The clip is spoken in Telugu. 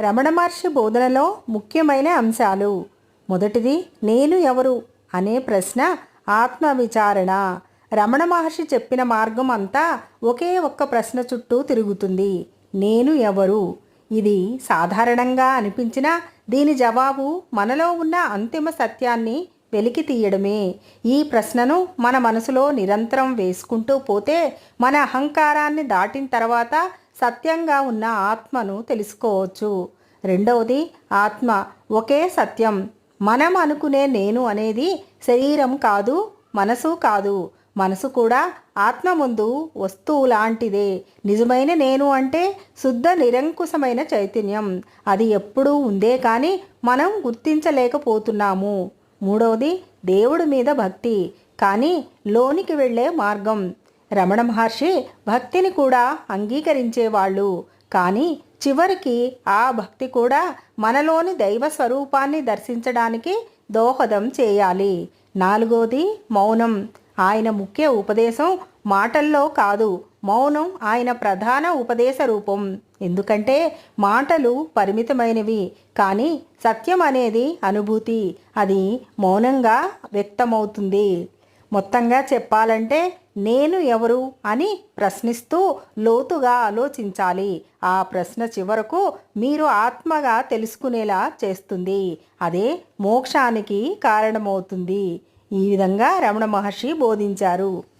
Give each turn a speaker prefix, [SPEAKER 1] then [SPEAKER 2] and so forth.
[SPEAKER 1] రమణ మహర్షి బోధనలో ముఖ్యమైన అంశాలు. మొదటిది నేను ఎవరు? అనే ప్రశ్న ఆత్మవిచారణ. రమణ మహర్షి చెప్పిన మార్గం అంతా ఒకే ఒక్క ప్రశ్న చుట్టూ తిరుగుతుంది. నేను ఎవరు? ఇది సాధారణంగా అనిపించిన దీని జవాబు మనలో ఉన్న అంతిమ సత్యాన్ని వెలికి తీయడమే. ఈ ప్రశ్నను మన మనసులో నిరంతరం వేసుకుంటూ పోతే మన అహంకారాన్ని దాటిన తర్వాత సత్యంగా ఉన్న ఆత్మను తెలుసుకోవచ్చు. రెండవది ఆత్మ ఒకే సత్యం. మనం అనుకునే నేను అనేది శరీరం కాదు మనసు కాదు. మనసు కూడా ఆత్మ ముందు వస్తువు లాంటిదే నిజమైన నేను అంటే శుద్ధ నిరంకుశమైన చైతన్యం. అది ఎప్పుడూ ఉందే కానీ మనం గుర్తించలేకపోతున్నాము. మూడవది దేవుడి మీద భక్తి. కానీ లోనికి వెళ్ళే మార్గం. రమణ మహర్షి భక్తిని కూడా అంగీకరించేవాళ్ళు. కానీ చివరికి ఆ భక్తి కూడా మనలోని దైవ స్వరూపాన్ని దర్శించడానికి దోహదం చేయాలి. నాలుగోది మౌనం. ఆయన ముఖ్య ఉపదేశం మాటల్లో కాదు మౌనం ఆయన ప్రధాన ఉపదేశ రూపం. ఎందుకంటే మాటలు పరిమితమైనవి కానీ సత్యం అనేది అనుభూతి. అది మౌనంగా వ్యక్తమవుతుంది. మొత్తంగా చెప్పాలంటే నేను ఎవరు అని ప్రశ్నిస్తూ లోతుగా ఆలోచించాలి. ఆ ప్రశ్న చివరకు మీరు ఆత్మగా తెలుసుకునేలా చేస్తుంది. అదే మోక్షానికి కారణమవుతుంది. ఈ విధంగా రమణ మహర్షి బోధించారు.